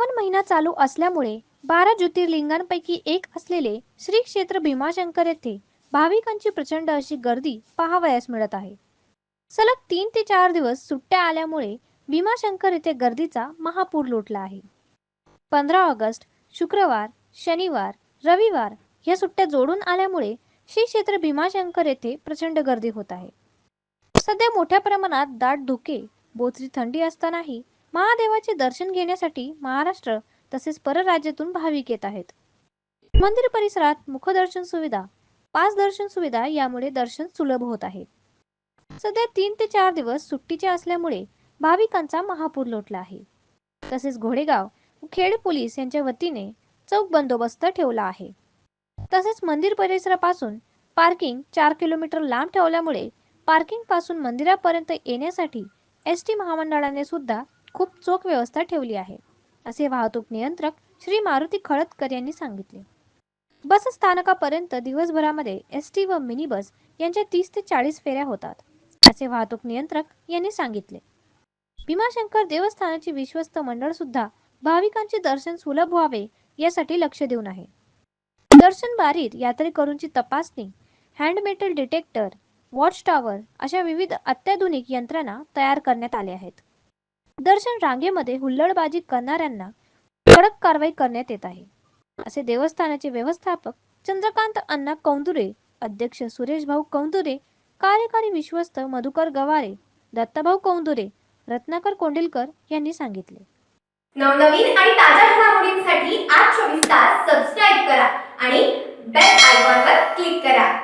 महिना चालू असल्यामुळे बारा ज्योतिर्लिंगांपैकी एक असलेले श्री क्षेत्र भीमाशंकर येथे भाविकांची प्रचंड अशी गर्दी पाहावयास मिळत आहे. सलग तीन ते चार दिवस सुट्ट्या आल्यामुळे भीमाशंकर येथे गर्दीचा महापूर लोटला आहे. पंधरा ऑगस्ट शुक्रवार शनिवार रविवार या सुट्ट्या जोडून आल्यामुळे श्री क्षेत्र भीमाशंकर येथे प्रचंड गर्दी होत आहे. सध्या मोठ्या प्रमाणात दाट धुके बोचरी थंडी असतानाही महादेवाचे दर्शन घेण्यासाठी महाराष्ट्र तसेच परराज्यातून भाविक येत आहेत. मंदिर परिसरात मुखदर्शन सुविधा पाच दर्शन सुविधा यामुळे दर्शन सुलभ होत आहे. सध्या तीन ते चार दिवस सुट्टीचे असल्यामुळे भाविकांचा महापूर लोटला आहे. तसेच घोडेगाव खेड पोलीस यांच्या वतीने चौक बंदोबस्त ठेवला आहे. तसेच मंदिर परिसरापासून पार्किंग चार किलोमीटर लांब ठेवल्यामुळे पार्किंगपासून मंदिरापर्यंत येण्यासाठी एस टी महामंडळाने सुद्धा खूप चोख व्यवस्था ठेवली आहे असे वाहतूक नियंत्रक श्री मारुती खळदकर यांनी सांगितले. बस स्थानकापर्यंत दिवसभरामध्ये एस टी व मिनी बस यांच्या तीस ते चाळीस फेऱ्या होतात असे वाहतूक नियंत्रक यांनी सांगितले. भीमाशंकर देवस्थानाचे विश्वस्त मंडळ सुद्धा भाविकांचे दर्शन सुलभ व्हावे यासाठी लक्ष देऊन आहे. दर्शन बारीत यात्रेकरूंची तपासणी hand metal detector watch tower अशा विविध अत्याधुनिक यंत्रणा तयार करण्यात आल्या आहेत. दर्शन रांगेमध्ये हुल्लडबाजी करणाऱ्यांना कडक कारवाई करण्यात येत आहे. असे देवस्थानाचे व्यवस्थापक चंद्रकांत अण्णा कौंदुरे अध्यक्ष सुरेश भाऊ कौंदुरे कार्यकारी विश्वस्त मधुकर गवारे दत्ताभाऊ कौंदुरे रत्नाकर कोंडिलकर यांनी सांगितले. नवनवीन आणि ताज्या घडामोडींसाठी आज चोवीस तास सबस्क्राईब करा आणि बेल आयकॉनवर क्लिक करा.